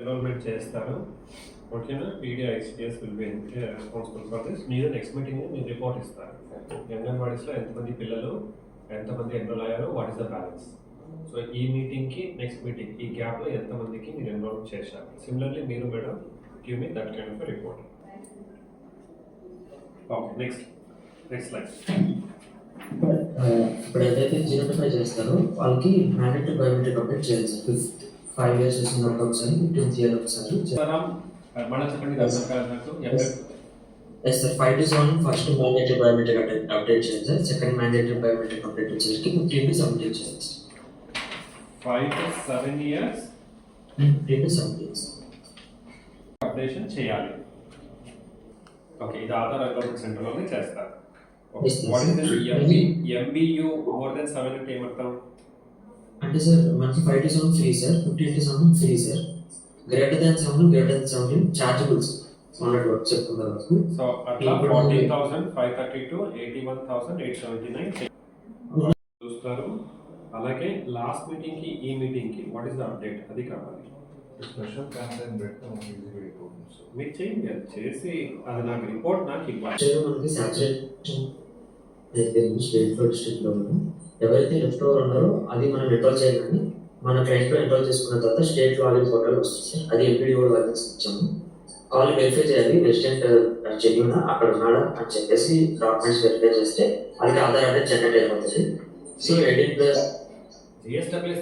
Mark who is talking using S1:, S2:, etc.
S1: Enrolment చేస్తారు. ఓకేనా పీడియా XPS will be responsible for this మీరు నెక్స్ట్ మీటింగ్ మీరు రిపోర్ట్ ఇస్తారు. అంగన్వాడీస్లో ఎంతమంది పిల్లలు ఎంతమంది ఎన్రోల్ అయ్యారు what is the balance so ఈ మీటింగ్కి నెక్స్ట్ మీటింగ్ ఈ గ్యాప్లో ఎంతమందికి మీరు ఎన్రోల్ చేశారు? సిమిలర్లీ మీరు madam give me that kind of report okay next next life
S2: ఇప్పుడు ఏదైతే జీరో టు ఫైవ్ చేస్తారో వాళ్ళకి మ్యాండేటరీ బయోమెట్రిక్ అప్డేట్ చేయాలి సార్ ఫిఫ్త్ ఫైవ్ ఇయర్స్ వచ్చినప్పుడు ఒకసారి ఫిఫ్టీన్త్ ఇయర్ ఒకసారి yes sir five to seven first mandatory biometric update update చేయాలి sir second mandatory biometric update వచ్చేసరికి ఫిఫ్టీన్ టు సెవెంటీన్ చేయాలి sir
S1: five to seven years
S2: fifteen to seventeen
S1: updation చేయాలి. Okay ఇది Aadhaar account సెంటర్లోనే చేస్తారు. MBU more than seven అంటే ఏమర్థం?
S2: అంటే sir మనకి five to seven free sir fifteen to seven free sir greater than seven greater than seventeen chargeables చెప్పుకున్న వరకు.
S1: So అట్లా fourteen thousand five thirty to eighty one thousand eight seventy nine చూస్తారు. అలాగే last మీటింగ్కి ఈ మీటింగ్కి what is the update అది కావాలి.
S3: స్పెషల్ క్యాంపెయిన్ పెడతాం ఈజీగా అయిపోతుంది సార్
S1: మీరు చేయండి అది చేసి అది నాకు రిపోర్ట్ నాకు ఇవ్వాలి.
S2: మనకి సాచురేషన్ ఎవరైతే లెఫ్ట్ ఓవర్ ఉన్నారో అది మనం ఎన్రోల్ చేయాలని మన క్లయింట్లో ఎన్రోల్ చేసుకున్న తర్వాత స్టేట్ లాగిన్ పోర్టల్ వస్తుంది. అది ఎంపీడీఓ లాగిన్స్ ఇచ్చాము. వాళ్ళు వెరిఫై చేయాలి. రెసిడెంట్ జెన్యున్ అక్కడ ఉన్నాడా? అని చెప్పేసి డాక్యుమెంట్స్ వెరిఫై చేస్తే వాళ్ళకి ఆధార్ అనేది జనరేట్ అయిపోతుంది సో
S1: జిఎస్డబ్ల్యూ